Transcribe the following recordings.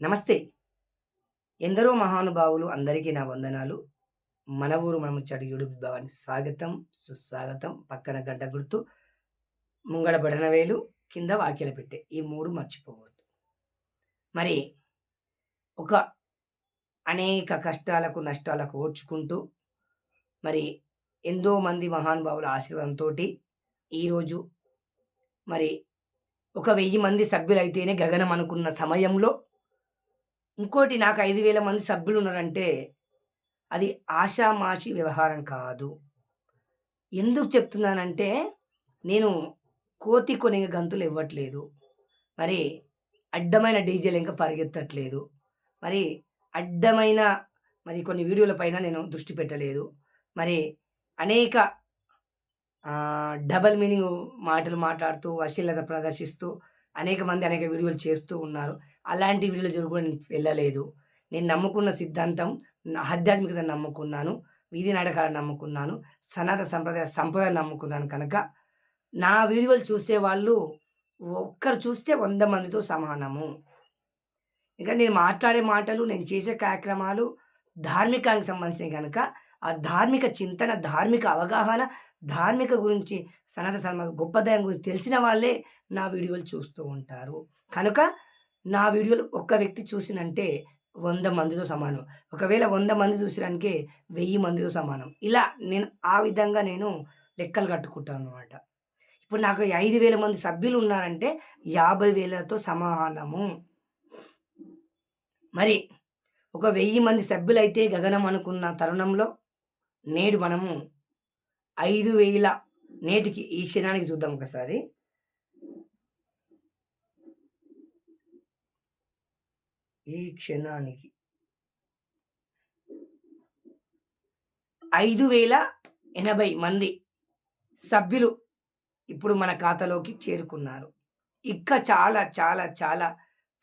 నమస్తే. ఎందరో మహానుభావులు అందరికీ నా వందనాలు. మన ఊరు మన ముచ్చట యూట్యూబ్ భావాన్ని స్వాగతం సుస్వాగతం. పక్కన గడ్డ గుర్తు ముంగడ బడనవేలు కింద వాక్యలు పెట్టే. ఈ మూడు మర్చిపోవద్దు. మరి ఒక అనేక కష్టాలకు నష్టాలకు ఓడ్చుకుంటూ మరి ఎంతో మంది మహానుభావుల ఆశీర్వాదంతో ఈరోజు మరి ఒక వెయ్యి మంది సభ్యులైతేనే గగనం అనుకున్న సమయంలో ఇంకోటి నాకు ఐదు వేల మంది సభ్యులు ఉన్నారంటే అది ఆషామాషి వ్యవహారం కాదు. ఎందుకు చెప్తున్నానంటే నేను కోతి కొని గంతులు ఇవ్వట్లేదు. మరి అడ్డమైన డీజేలు ఇంకా పరిగెత్తట్లేదు. మరి అడ్డమైన మరి కొన్ని వీడియోల పైన నేను దృష్టి పెట్టలేదు. మరి అనేక డబల్ మీనింగ్ మాటలు మాట్లాడుతూ అశ్లీలత ప్రదర్శిస్తూ అనేక మంది అనేక వీడియోలు చేస్తూ ఉన్నారు. అలాంటి వీడియోలు జరుగు నేను వెళ్ళలేదు. నేను నమ్ముకున్న సిద్ధాంతం నా ఆధ్యాత్మికత నమ్ముకున్నాను వీధి నాటకాలు నమ్ముకున్నాను సనాతన సంప్రదాయ సంపద నమ్ముకున్నాను కనుక నా వీడియోలు చూసే వాళ్ళు ఒక్కరు చూస్తే వంద మందితో సమానము. ఇంకా నేను మాట్లాడే మాటలు నేను చేసే కార్యక్రమాలు ధార్మికానికి సంబంధించినవి కనుక ఆ ధార్మిక చింతన ధార్మిక అవగాహన ధార్మిక గురించి సనాతన గొప్పదయం గురించి తెలిసిన వాళ్ళే నా వీడియోలు చూస్తూ ఉంటారు. కనుక నా వీడియోలు ఒక్క వ్యక్తి చూసినంటే వంద మందితో సమానం. ఒకవేళ వంద మంది చూసినానికే వెయ్యి మందితో సమానం. ఇలా నేను ఆ విధంగా నేను లెక్కలు కట్టుకుంటాను అనమాట ఇప్పుడు నాకు ఐదు వేల మంది సభ్యులు ఉన్నారంటే యాభై వేలతో సమానము. మరి ఒక వెయ్యి మంది సభ్యులైతే గగనం అనుకున్న తరుణంలో నేడు మనము ఐదు వేల నేటికి ఈ క్షణానికి చూద్దాం ఒకసారి. ఈ క్షణానికి. ఐదు వేల ఎనభై మంది సభ్యులు ఇప్పుడు మన ఖాతాలోకి చేరుకున్నారు. ఇంకా చాలా చాలా చాలా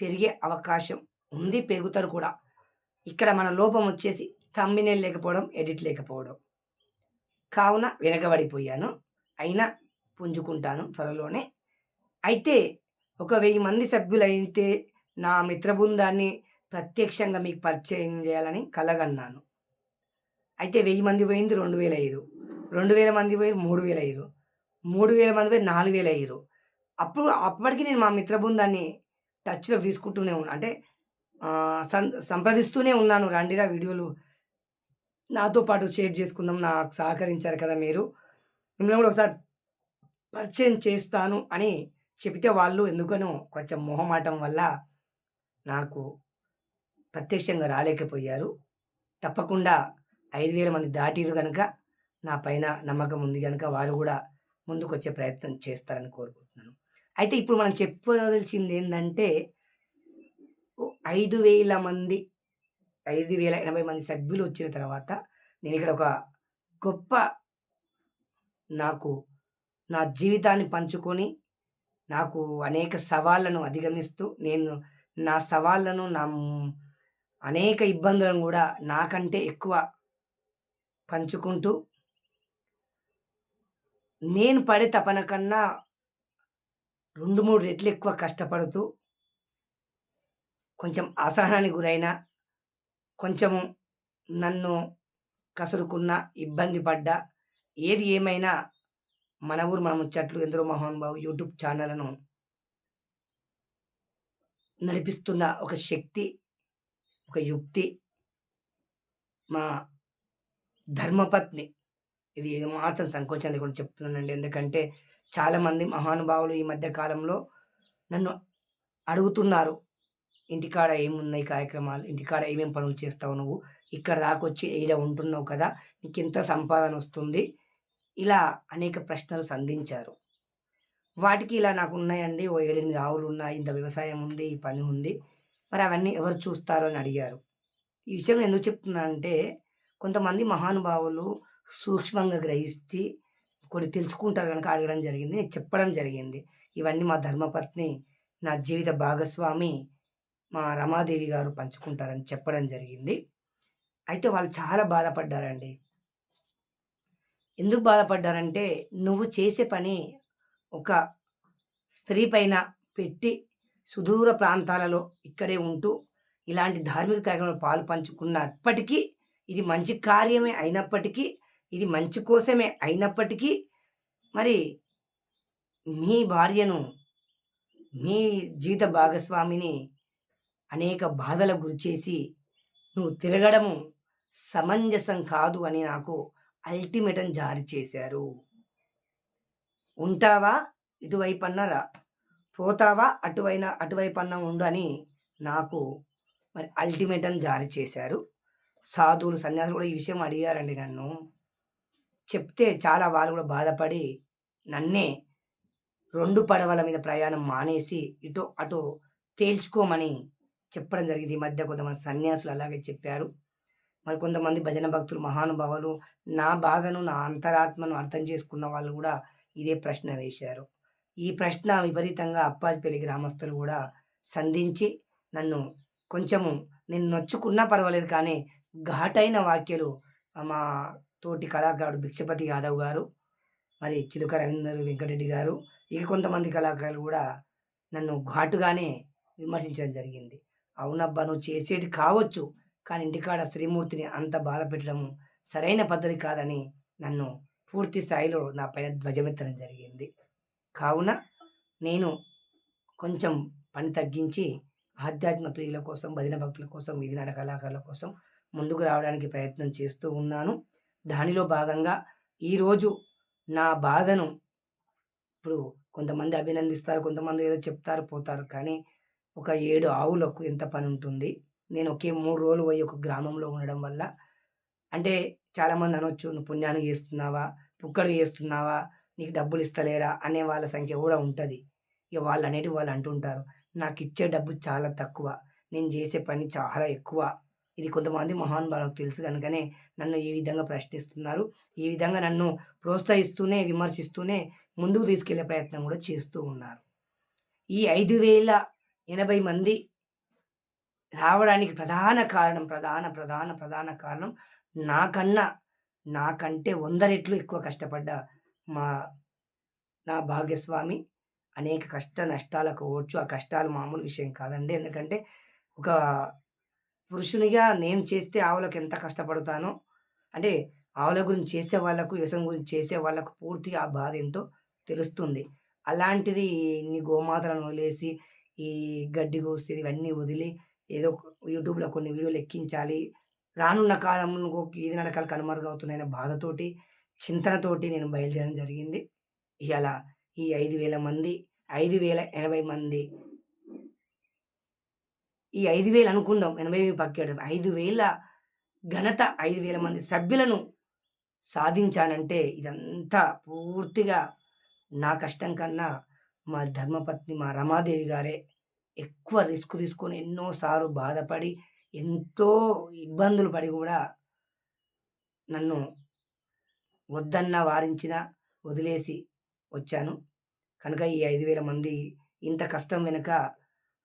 పెరిగే అవకాశం ఉంది పెరుగుతారు కూడా. ఇక్కడ మన లోపం వచ్చేసి తమ్మినే లేకపోవడం ఎడిట్ లేకపోవడం. కావున వెనకబడిపోయాను అయినా పుంజుకుంటాను త్వరలోనే. అయితే ఒక వెయ్యి మంది సభ్యులైతే నా మిత్ర బృందాన్ని ప్రత్యక్షంగా మీకు పరిచయం చేయాలని కలగన్నాను. అయితే వెయ్యి మంది పోయింది రెండు వేల ఐదు. రెండు వేల మంది పోయి మూడు వేల ఐదు. మూడు వేల మంది పోయి నాలుగు వేల ఐదు. అప్పుడు అప్పటికి నేను మా మిత్ర బృందాన్ని టచ్లో తీసుకుంటూనే ఉన్నాను అంటే సం సంప్రదిస్తూనే ఉన్నాను. రండిరా వీడియోలు నాతో పాటు షేర్ చేసుకుందాం. నాకు సహకరించారు కదా మీరు. మిమ్మల్ని కూడా ఒకసారి పరిచయం చేస్తాను అని చెబితే వాళ్ళు ఎందుకనో కొంచెం మొహమాటం వల్ల నాకు ప్రత్యక్షంగా రాలేకపోయారు. తప్పకుండా ఐదు వేల మంది దాటిరు కనుక నా పైన నమ్మకం ఉంది కనుక వారు కూడా ముందుకు వచ్చే ప్రయత్నం చేస్తారని కోరుకుంటున్నాను. అయితే ఇప్పుడు మనం చెప్పవలసింది ఏంటంటే ఐదు వేల మంది ఐదు వేల ఎనభై మంది సభ్యులు వచ్చిన తర్వాత నేను ఇక్కడ ఒక గొప్ప నాకు నా జీవితాన్ని పంచుకొని నాకు అనేక సవాళ్ళను అధిగమిస్తూ నేను నా సవాళ్ళను నా అనేక ఇబ్బందులను కూడా నాకంటే ఎక్కువ పంచుకుంటూ నేను పడే తపన కన్నా రెండు మూడు రెట్లు ఎక్కువ కష్టపడుతూ కొంచెం అసహనానికి గురైన కొంచెము నన్ను కసురుకున్న ఇబ్బంది పడ్డా ఏది ఏమైనా మన ఊరు మన ముచ్చట్లు ఎందరో మహానుభావు బాబు యూట్యూబ్ ఛానల్ను నడిపిస్తున్న ఒక శక్తి ఒక యుక్తి మా ధర్మపత్ని. ఇది ఏమాత్రం సంకోచం లేకుండా చెప్తున్నానండి. ఎందుకంటే చాలామంది మహానుభావులు ఈ మధ్య కాలంలో నన్ను అడుగుతున్నారు ఇంటికాడ ఏమున్నాయి కార్యక్రమాలు? ఇంటికాడ ఏమేం పనులు చేస్తావు నువ్వు? ఇక్కడ దాకొచ్చి ఈడ ఉంటున్నావు కదా నీకు ఎంత సంపాదన వస్తుంది. ఇలా అనేక ప్రశ్నలు సంధించారు. వాటికి ఇలా నాకు ఉన్నాయండి. ఓ ఏడెనిమిది ఆవులు ఉన్నాయి. ఇంత వ్యవసాయం ఉంది. ఈ పని ఉంది. మరి అవన్నీ ఎవరు చూస్తారు అని అడిగారు. ఈ విషయం ఎందుకు చెప్తున్నా అంటే కొంతమంది మహానుభావులు సూక్ష్మంగా గ్రహించి కొన్ని తెలుసుకుంటారు కనుక అడగడం జరిగింది. నేను చెప్పడం జరిగింది. ఇవన్నీ మా ధర్మపత్ని నా జీవిత భాగస్వామి మా రమాదేవి గారు పంచుకుంటారని చెప్పడం జరిగింది. అయితే వాళ్ళు చాలా బాధపడ్డారండి. ఎందుకు బాధపడ్డారంటే నువ్వు చేసే పని ఒక స్త్రీ పైన పెట్టి సుదూర ప్రాంతాలలో ఇక్కడే ఉంటూ ఇలాంటి ధార్మిక కార్యక్రమంలో పాలు పంచుకున్నప్పటికీ ఇది మంచి కార్యమే అయినప్పటికీ ఇది మంచి కోసమే అయినప్పటికీ మరి మీ భార్యను మీ జీవిత భాగస్వామిని అనేక బాధలకు గురిచేసి నువ్వు తిరగడము సమంజసం కాదు అని నాకు అల్టిమేటం జారీ చేశారు. ఉంటావా? ఇటువైపు అన్నారా పోతావా? అటువైన అటువైపు అన్న ఉండు అని నాకు మరి అల్టిమేటం జారీ చేశారు. సాధువులు సన్యాసులు కూడా ఈ విషయం అడిగారండి నన్ను. చెప్తే చాలా వాళ్ళు కూడా బాధపడి నన్నే రెండు పడవల మీద ప్రయాణం మానేసి ఇటు అటు తేల్చుకోమని చెప్పడం జరిగింది. ఈ మధ్య కొంతమంది సన్యాసులు అలాగే చెప్పారు. మరి కొంతమంది భజన భక్తులు మహానుభావులు నా బాధను నా అంతరాత్మను అర్థం చేసుకున్న వాళ్ళు కూడా ఇదే ప్రశ్న వేశారు. ఈ ప్రశ్న విపరీతంగా అప్పాజిపల్లి గ్రామస్తులు కూడా సంధించి నన్ను కొంచెము నేను నొచ్చుకున్నా పర్వాలేదు కానీ ఘాటైన వాక్యలు మా తోటి కళాకారుడు భిక్షపతి యాదవ్ గారు మరి చిలుక రవీందర్ వెంకటరెడ్డి గారు ఇక కొంతమంది కళాకారులు కూడా నన్ను ఘాటుగానే విమర్శించడం జరిగింది. అవునబ్బా నువ్వు చేసేది కావచ్చు కానీ ఇంటికాడ శ్రీమూర్తిని అంత బాధ పెట్టడం సరైన పద్ధతి కాదని నన్ను పూర్తి స్థాయిలో నా పైన ధ్వజమెత్తడం జరిగింది. కావున నేను కొంచెం పని తగ్గించి ఆధ్యాత్మ ప్రియుల కోసం భజన భక్తుల కోసం వీధి నాటక కళాకారుల కోసం ముందుకు రావడానికి ప్రయత్నం చేస్తూ ఉన్నాను. దానిలో భాగంగా ఈరోజు నా బాధను ఇప్పుడు కొంతమంది అభినందిస్తారు కొంతమంది ఏదో చెప్తారు పోతారు. కానీ ఒక ఏడు ఆవులకు ఎంత పని ఉంటుంది? నేను ఒకే మూడు రోజులు పోయి ఒక గ్రామంలో ఉండడం వల్ల అంటే చాలామంది అనొచ్చు నువ్వు పుణ్యానికి చేస్తున్నావా? పుక్కడికి చేస్తున్నావా? నీకు డబ్బులు ఇస్తలేరా అనే వాళ్ళ సంఖ్య కూడా ఉంటుంది. ఇక వాళ్ళు అనేటి వాళ్ళు అంటుంటారు నాకు ఇచ్చే డబ్బు చాలా తక్కువ. నేను చేసే పని చాలా ఎక్కువ. ఇది కొంతమంది మహాన్ బాలకు తెలుసు కనుకనే నన్ను ఈ విధంగా ప్రశ్నిస్తున్నారు. ఈ విధంగా నన్ను ప్రోత్సహిస్తూనే విమర్శిస్తూనే ముందుకు తీసుకెళ్ళే ప్రయత్నం కూడా చేస్తూ ఉన్నారు. ఈ ఐదు వేల ఎనభై మంది రావడానికి ప్రధాన కారణం ప్రధాన ప్రధాన ప్రధాన కారణం నాకన్నా నాకంటే వంద రెట్లు ఎక్కువ కష్టపడ్డ మా నా భాగ్యస్వామి అనేక కష్ట నష్టాలకు ఓడ్చు. ఆ కష్టాలు మామూలు విషయం కాదండి. ఎందుకంటే ఒక పురుషునిగా నేను చేస్తే ఆవులకు ఎంత కష్టపడతానో అంటే ఆవుల గురించి చేసే వాళ్ళకు వ్యవసాయం గురించి చేసే వాళ్ళకు పూర్తి ఆ బాధ ఏంటో తెలుస్తుంది. అలాంటిది ఇన్ని గోమాతలను వదిలేసి ఈ గడ్డి కోసేది ఇవన్నీ వదిలి ఏదో యూట్యూబ్లో కొన్ని వీడియోలు ఎక్కించాలి రానున్న కాలంలో ఈది నడకలు కనుమరుగవుతున్నాయనే బాధతోటి చింతనతోటి నేను బయలుదేరడం జరిగింది. ఇలా ఈ ఐదు వేల మంది ఐదు వేల ఎనభై మంది ఈ ఐదు వేలు అనుకుందాం ఎనభై పక్కేయడం. ఐదు వేల ఘనత ఐదు వేల మంది సభ్యులను సాధించానంటే ఇదంతా పూర్తిగా నా కష్టం కన్నా మా ధర్మపత్ని మా రమాదేవి గారే ఎక్కువ రిస్క్ తీసుకొని ఎన్నోసార్లు బాధపడి ఎంతో ఇబ్బందులు పడి కూడా నన్ను వద్దన్న వారించిన వదిలేసి వచ్చాను. కనుక ఈ ఐదు వేల మంది ఇంత కష్టం వెనుక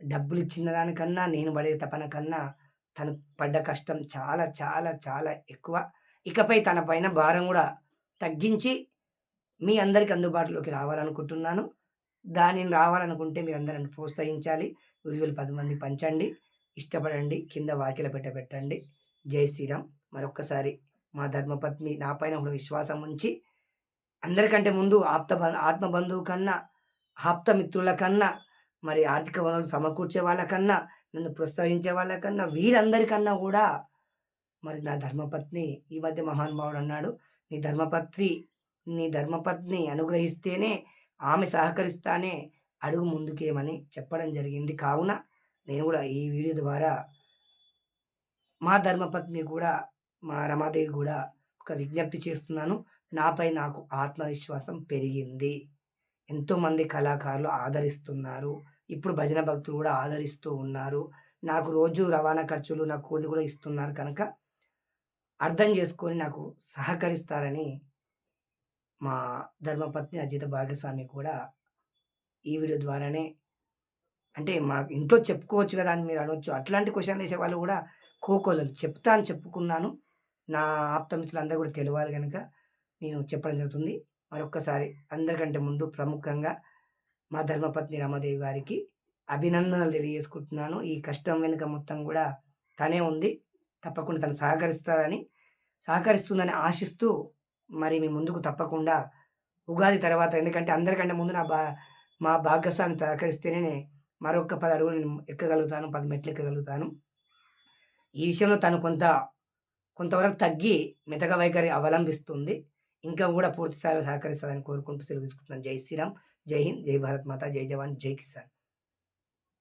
డబ్బులు ఇచ్చిన దానికన్నా నేను పడే తపన కన్నా తను పడ్డ కష్టం చాలా చాలా చాలా ఎక్కువ. ఇకపై తన పైన భారం కూడా తగ్గించి మీ అందరికి అందుబాటులోకి రావాలనుకుంటున్నాను. దానిని రావాలనుకుంటే మీరు అందరిని ప్రోత్సహించాలి. వీడియోలు పది మంది పంచండి. ఇష్టపడండి కింద వాక్యలు పెట్టబెట్టండి జై శ్రీరామ్. మరొక్కసారి మా ధర్మపత్ని నా పైన ఒక విశ్వాసం ఉంచి అందరికంటే ముందు ఆప్త ఆత్మ బంధువు కన్నా ఆప్త మిత్రుల కన్నా మరి ఆర్థిక వనరులు సమకూర్చే వాళ్ళకన్నా నన్ను ప్రోత్సహించే వాళ్ళకన్నా వీరందరికన్నా కూడా మరి నా ధర్మపత్ని ఈ మధ్య మహానుభావుడు అన్నాడు. నీ ధర్మపత్ని నీ ధర్మపత్ని అనుగ్రహిస్తేనే ఆమె సహకరిస్తానే అడుగు ముందుకేమని చెప్పడం జరిగింది. కావున నేను కూడా ఈ వీడియో ద్వారా మా ధర్మపత్ని కూడా మా రమాదేవి కూడా ఒక విజ్ఞప్తి చేస్తున్నాను. నాపై నాకు ఆత్మవిశ్వాసం పెరిగింది. ఎంతోమంది కళాకారులు ఆదరిస్తున్నారు. ఇప్పుడు భజన భక్తులు కూడా ఆదరిస్తూ ఉన్నారు. నాకు రోజు రవాణా ఖర్చులు నా కూలి కూడా ఇస్తున్నారు కనుక అర్థం చేసుకొని నాకు సహకరిస్తారని మా ధర్మపత్ని అజిత భాగ్యస్వామి కూడా ఈ వీడియో ద్వారానే అంటే మా ఇంట్లో చెప్పుకోవచ్చు కదా అని మీరు అనవచ్చు అట్లాంటి క్వశ్చన్లు వేసే వాళ్ళు కూడా కోకోలలు చెప్తా అని చెప్పుకున్నాను నా ఆప్తమిత్రులందరూ కూడా తెలియాలి కనుక నేను చెప్పడం జరుగుతుంది మరొక్కసారి అందరికంటే ముందు ప్రముఖంగా మా ధర్మపత్ని రమాదేవి గారికి అభినందనలు తెలియజేసుకుంటున్నాను. ఈ కష్టం వెనుక మొత్తం కూడా తనే ఉంది. తప్పకుండా తను సహకరిస్తారని సహకరిస్తుందని ఆశిస్తూ మరి మీ ముందుకు తప్పకుండా ఉగాది తర్వాత ఎందుకంటే అందరికంటే ముందు నా బా మా భాగస్వామి సహకరిస్తేనే మరొక పది అడుగులు నేను ఎక్కగలుగుతాను. పది మెట్లు ఎక్కగలుగుతాను. ఈ విషయంలో తను కొంత కొంతవరకు తగ్గి మితక వైఖరి అవలంబిస్తుంది. ఇంకా కూడా పూర్తిస్థాయిలో సహకరిస్తారని కోరుకుంటూ సెలవు తీసుకుంటున్నాను. జై శ్రీరామ్. జై హింద్. జై భారత్ మాత. జై జవాన్. జై కిసాన్.